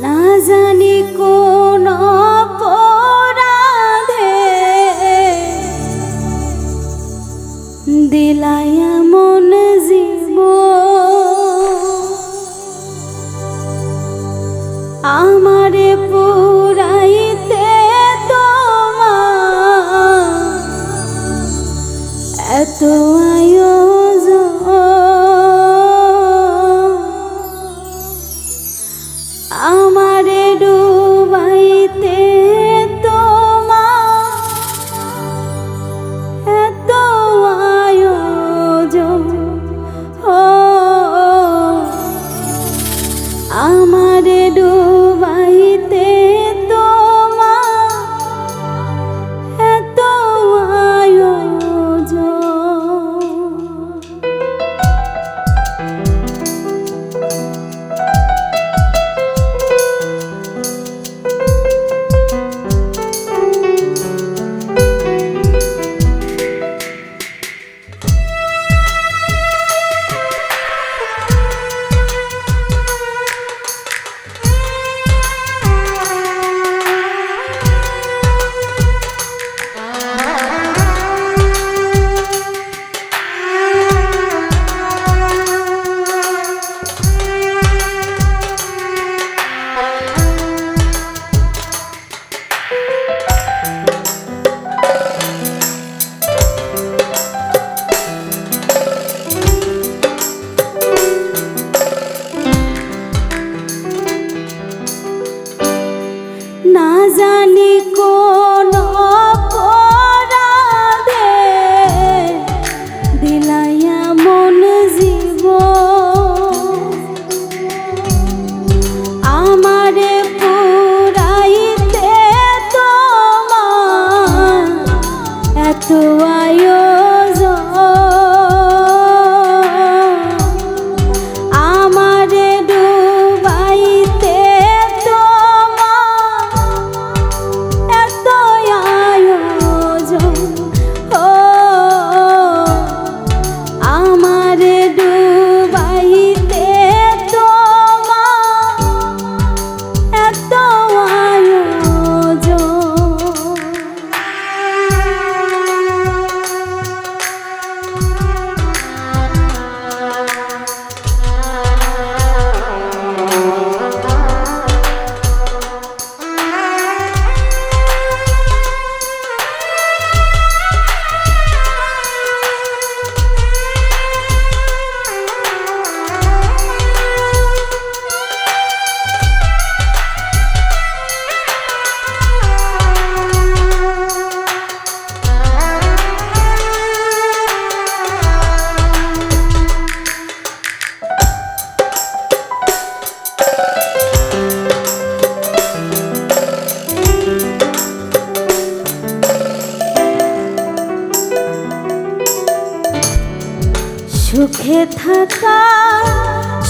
না জানি দিলাই মন জীব। আমারে পো সুখে থাকা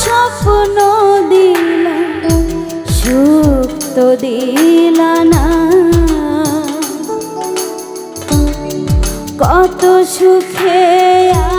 স্বপ্ন দিল সুখ তো দিল না। কত সুখে আ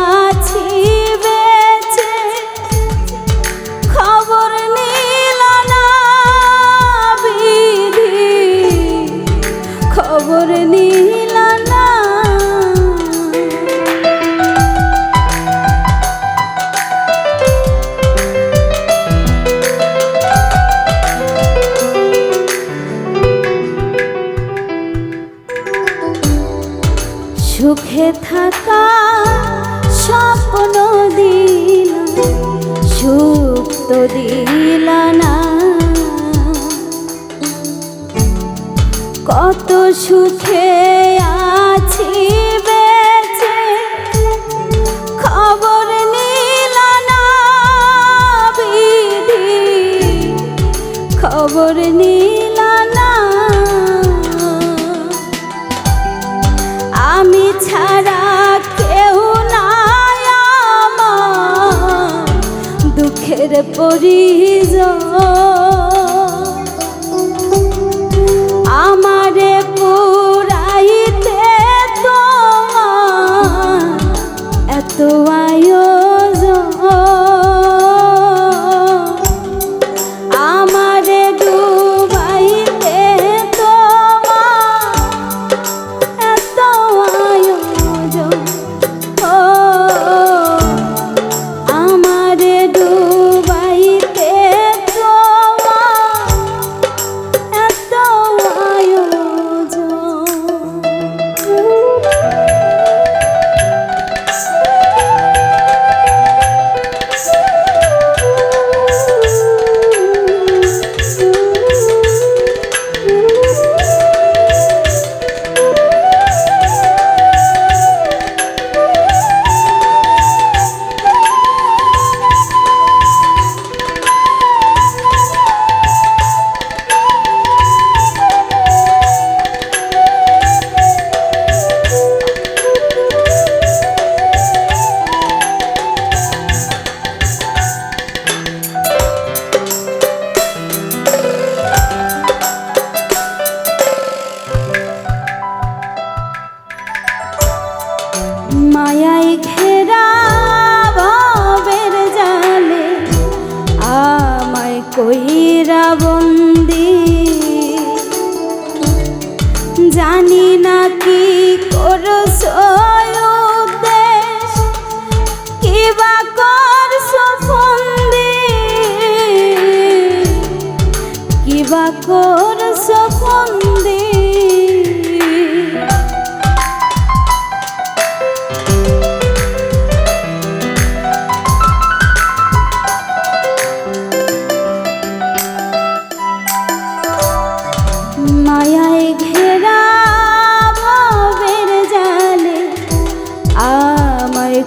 খবর নিলা না আমি ছাড়া কেউ নাই আমার। দুঃখের পরিজন মায়াই ঘেরা ভবের জালে আমায় কইরা বন্ধু